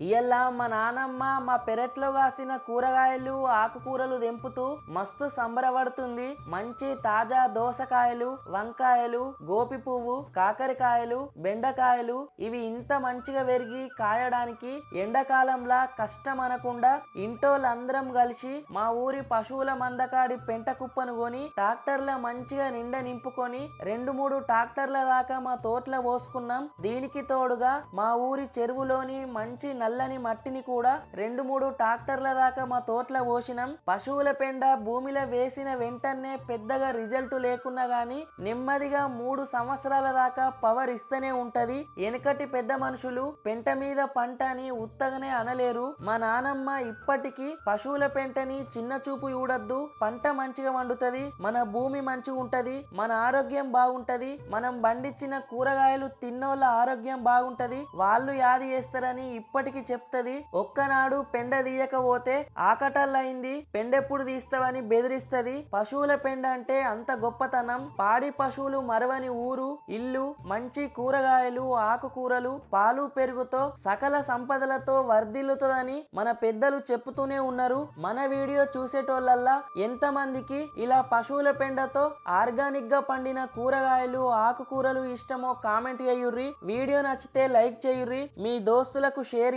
ఇయల్లా మా నానమ్మ మా పెరట్లో కాసిన కూరగాయలు ఆకుకూరలు తెంపుతూ మస్తు సంబరపడుతుంది. మంచి తాజా దోసకాయలు వంకాయలు గోపి పువ్వు కాకరకాయలు బెండకాయలు ఇవి ఇంత మంచిగా పెరిగి కాయడానికి ఎండాకాలంలా కష్టం అనకుండా ఇంటోళ్ళందరం కలిసి మా ఊరి పశువుల మందకాడి పెంట కుప్పను కొని ట్రాక్టర్ల మంచిగా నిండ నింపుకొని రెండు మూడు ట్రాక్టర్ల దాకా మా తోటలో పోసుకున్నాం. దీనికి తోడుగా మా ఊరి చెరువులోని మంచి నల్లని మట్టిని కూడా రెండు మూడు ట్రాక్టర్ల దాకా మా తోటలో పోసినాం. పశువుల పెండ భూమిలో వేసిన వెంటనే పెద్దగా రిజల్ట్ లేకున్నా గానీ నెమ్మదిగా మూడు సంవత్సరాల దాకా పవర్ ఇస్తూనే ఉంటది. వెనకటి పెద్ద మనుషులు పెంట మీద పంట అని ఉత్తగనే అనలేరు. మా నానమ్మ ఇప్పటికీ పశువుల పెంటని చిన్న చూపు చూడొద్దు. పంట మంచిగా వండుతది. మన భూమి మంచిగా ఉంటది. మన ఆరోగ్యం బాగుంటది. మనం పండించిన కూరగాయలు తిన్నోళ్ళ ఆరోగ్యం బాగుంటది. వాళ్ళు యాది చేస్తారని ఇప్పటికి చెప్తది ఒక్కనాడు పెండ తీయకపోతే ఆకటల్లయింది పెండెప్పుడు తీస్తావని బెదిరిస్తది. పశువుల పెండ అంటే అంత గొప్పతనం. పాడి పశువులు మరవని ఊరు ఇల్లు మంచి కూరగాయలు ఆకుకూరలు పాలు పెరుగుతో సకల సంపదలతో వర్ధిల్లుతుందని మన పెద్దలు చెప్పుతూనే ఉన్నారు. మన వీడియో చూసేటోళ్ళల్లా ఎంతమందికి ఇలా పశువుల పెండతో ఆర్గానిక్గా పండిన కూరగాయలు ఆకుకూరలు ఇష్టమో కామెంట్ చేయుర్రి. వీడియో నచ్చితే లైక్ చేయుర్రి. మీ దోస్తులకు షేర్